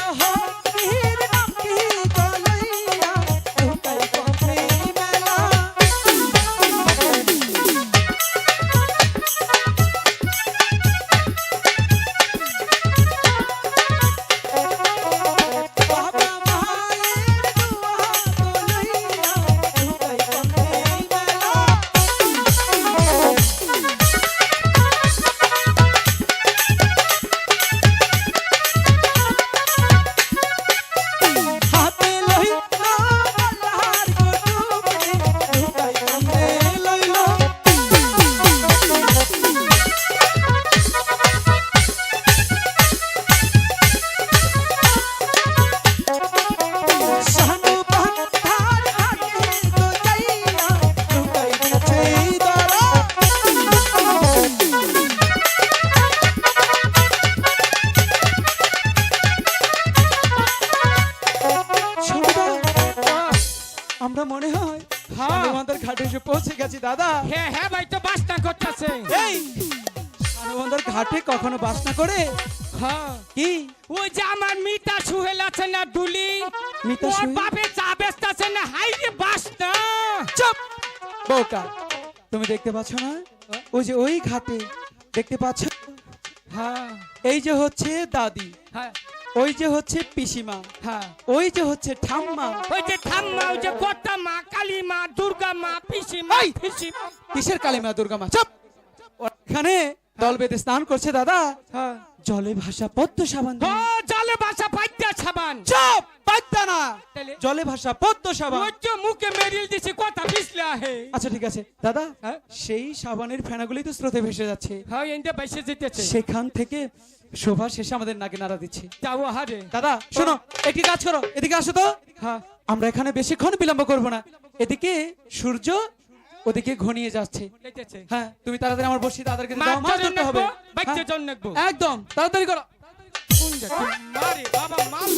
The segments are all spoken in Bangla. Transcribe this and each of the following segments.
শহরের দাদা। হ্যাঁ হ্যাঁ ভাই তো বাসটা করতেছে। এই আমাদের ঘাটে কখনো বাসনা করে? হ্যাঁ। কি? ওই যে আমার মিতা সুহেল আছে না দুলি? মিতা সুহেল? বাপে চা বেচতেছে না হাই রে বাস না চুপ বোকা। তুমি দেখতে পাচ্ছ না? ওই যে ওই ঘাটে দেখতে পাচ্ছ? হ্যাঁ। এই যে হচ্ছে দাদি। হ্যাঁ। ওই যে হচ্ছে পিসিমা হ্যাঁ ওই যে হচ্ছে ঠাম্মা। ওই যে ঠাম্মা ওই যে কর্তা মা কালী মা দুর্গা মা পিসি মা এই! পিসি মা দুর্গা মা? চুপ! ওখানে দল বেঁধে স্নান করছে দাদা। হ্যাঁ। জলে ভাষা পদ্ম সাবান ও জলে বাসা পাইতে সাবান। চুপ! পাইতা না। জলে ভাষা পদ্ম সাবান। ওই যে মুখে মেরিল দিছে কথা পিছলে আহে। আচ্ছা ঠিক আছে। দাদা হ্যাঁ? সেই সাবানের ফেনাগুলি তো স্রোতে ভেসে যাচ্ছে। হ্যাঁ এনতে বাইসে যেতেছে। সেখান থেকে শোভা শেষে আমাদের নাকে নাড়া দিচ্ছে। যাও হারে দাদা শোনো। একটি কাজ করো। এদিকে আসো তো। হ্যাঁ। আমরা এখানে বেশিক্ষণ বিলম্ব করব না। এদিকে সূর্য ওদিকে ঘনিয়ে যাচ্ছে। হ্যাঁ তুমি তাড়াতাড়ি আমার বসি তাদেরকে দাও। মাছ ধরতে হবে। হ্যাঁ, জন নেব একদম তাড়াতাড়ি করো। মারে বাবা মাল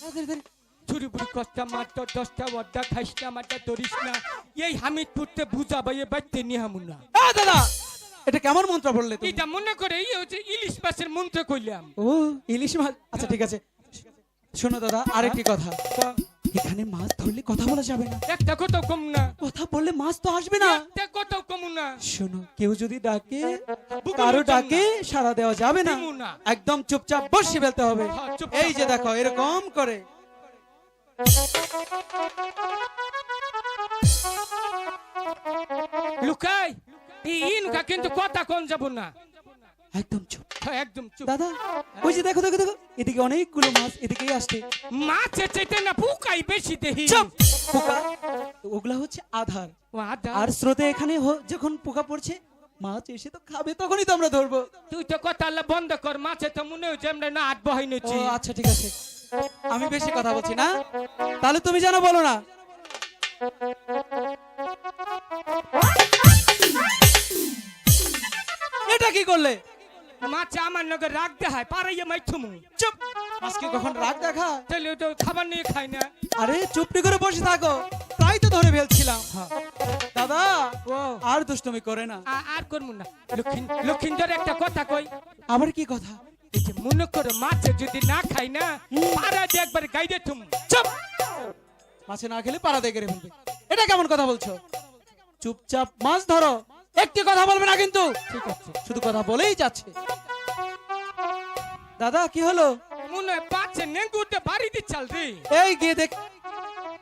তাড়াতাড়ি, তাড়াতাড়ি। বুড়ি কষ্টা মারত দশটা ওয়ার্ডা খাইস না মারটা ধরিস না এই হামিদ পুরতে বুঝা বাইয়ে বাইতে নিয়ে হামুন না দাদা এটা কেমন মন্ত্র বললে তুমি? এটা মনে করে এই হচ্ছে ইলিশ মাছের মন্ত্র কইলাম। ও ইলিশ মাছ? আচ্ছা ঠিক আছে। শোনো দাদা আরেকটি কথা। এখানে মাছ ধরলে কথা বলা যাবে না। একটা কত কম না। কথা বললে মাছ তো আসবে না। একটা কত কম না। শোনো কেউ যদি ডাকে কারও ডাকে সাড়া দেওয়া যাবে না। একদম চুপচাপ বসে ফেলতে হবে। হ্যাঁ, এই যে দেখো এরকম করে। লুকাই। ইনকা কিন্তু কথা কোন যাব না। একদম চুপ। হ্যাঁ, একদম চুপ। দাদা ওই যে দেখো দেখো দেখো এদিকে অনেকগুলো মাছ এদিকেই আসছে। মাছের চাইতে না পুকাই বেশি দেহি। চুপ! পোকা ওগুলা হচ্ছে আধার। আর স্রোতে এখানে যখন পোকা পড়ছে মাছ এসে তো খাবে তখনই তো আমরা ধরবো। তুই তো কথা আল্লাহ বন্ধ কর মাছে তো মনে হচ্ছে আমরা না আট বহাই ও নিচ্ছি আচ্ছা ঠিক আছে। আমি বেশি কথা বলছি না। তাহলে তুমি জানো বলো না। কি করলে? মাছে আমার নগে রাগ দেখায় পারাইয়া মাইথুমু চুপ। আজকে কখন রাগ দেখা তাহলে তো খাবার নিয়ে খাই না। আরে চুপটি করে বসে থাকো। তাই তো ধরে ফেলছিলাম। দাদা ও। আর দুষ্টুমি করে না। আর করব না। লক্ষিণ একটা কথা কই। আবার কি কথা? যে মনে করো মাছে যদি না খাই না পারা দিয়ে একবার গাইডে তুম চুপ। মাছে না খেলে পাড়া দেখে ফেলবে। এটা কেমন কথা বলছো? চুপচাপ মাছ ধরো। একটি কথা বলবে না কিন্তু। ঠিক আছে। শুধু কথা বলেই যাচ্ছে। দাদা কি হলো? মনে হয় পাচ্ছে নেঙ্গুতে বাড়ি দিচ্ছাল রে। এই গিয়ে দেখ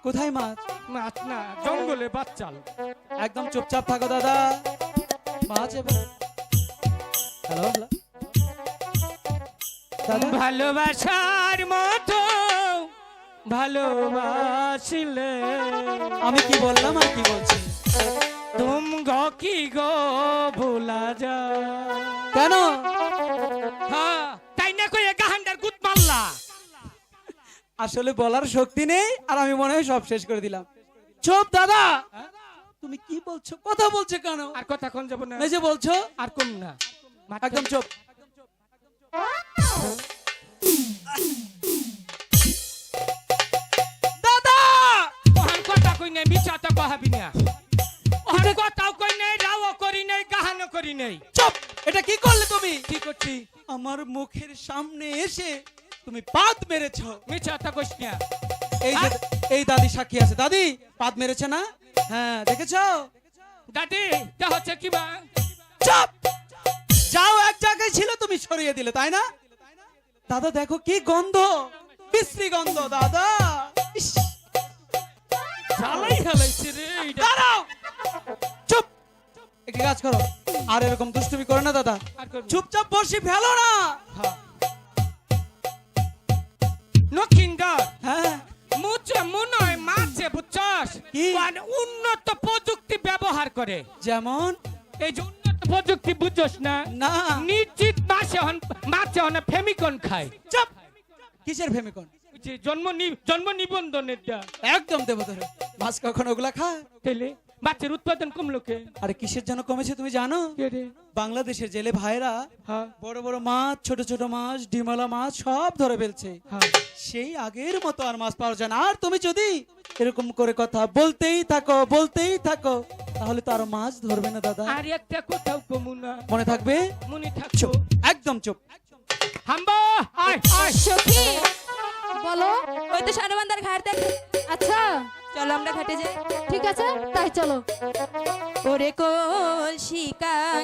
কোথায় মাছ? মাছ না জঙ্গলে বাচ্চাল। একদম চুপচাপ থাকো দাদা। মাছ এবার হ্যালো হ্যালো। দাদা? ভালোবাসার মতো ভালোবাসিলে। আমি কি বললাম আর কি বলছি? তুম গো কি গো ভোলা যা কেন? হ্যাঁ তাই না কই গাহান্ডার গুত মারলা? আসলে বলার শক্তি নেই আর আমি মনে হয় সব শেষ করে দিলাম। চুপ দাদা! তুমি কি বলছো? কথা বলছো কেন? আর কথা কোন যাব না? এই যে বলছো? আর কম না? একদম চুপ। দাদা! ওহান কথা কই নাই মিছা তো কহাবি না। ওহান কথাও কই নাই রাও করি নাই গাহানো করি নাই। চুপ! এটা কি করলে তুমি? কি করছি? আমার মুখের সামনে এসে তুমি পাত মেরেছো। মিছা কথা কইস না। এই যে এই দাদি সাক্ষী আছে। দাদি পাত মেরেছে না? হ্যাঁ দেখেছ? দাদি তা হচ্ছে কি বা চাপ! যাও এক জায়গায় ছিল তুমি সরিয়ে দিলে তাই না? দাদা দেখো কি গন্ধ। বিশ্রী গন্ধ দাদা। ইস, জ্বালাই হেলাইছে রে দাঁড়াও! একটি কাজ করো। আর এরকম দুষ্টুমি করো না দাদা। চুপচাপ বসি ফেলো না। হ্যাঁ। মুচে মুনয় মাছে বুঝছস উন্নত প্রযুক্তি ব্যবহার করে। যেমন? এই যে উন্নত প্রযুক্তি বুঝছস না। না। নিশ্চিত মাসে হন মাছে হন ফেমিকন খায়। চুপ! কিসের ফেমিকন? জন্ম নি- জন্ম নিবন্ধনেরটা একদম দেবো ধরে মাছ কখন ওগুলা খায়? মাছের উৎপাদন কমলোকে আরে কিসের জন্য কমেছে তুমি জানো? বাংলাদেশের জেলে ভাইরা বড় বড় মাছ ছোট ছোট মাছ ডিমালা মাছ সব ধরে ফেলছে। হ্যাঁ সেই আগের মতো আর মাছ পাওয়া যায় না। আর তুমি যদি এরকম করে কথা বলতেই থাকো বলতেই থাকো তাহলে তো আরও মাছ ধরবে না দাদা। আর একটা কোথাও কমু না। মনে থাকবে? মনে থাকছো একদম চুপ। হাম্বা! আয় আয়। সখী বলো ওই তো সারবান্দার ঘাট দেখ। আচ্ছা চলো আমরা ঘাটে যাই। ঠিক আছে তাই চলো। ওরে কোন শিকাং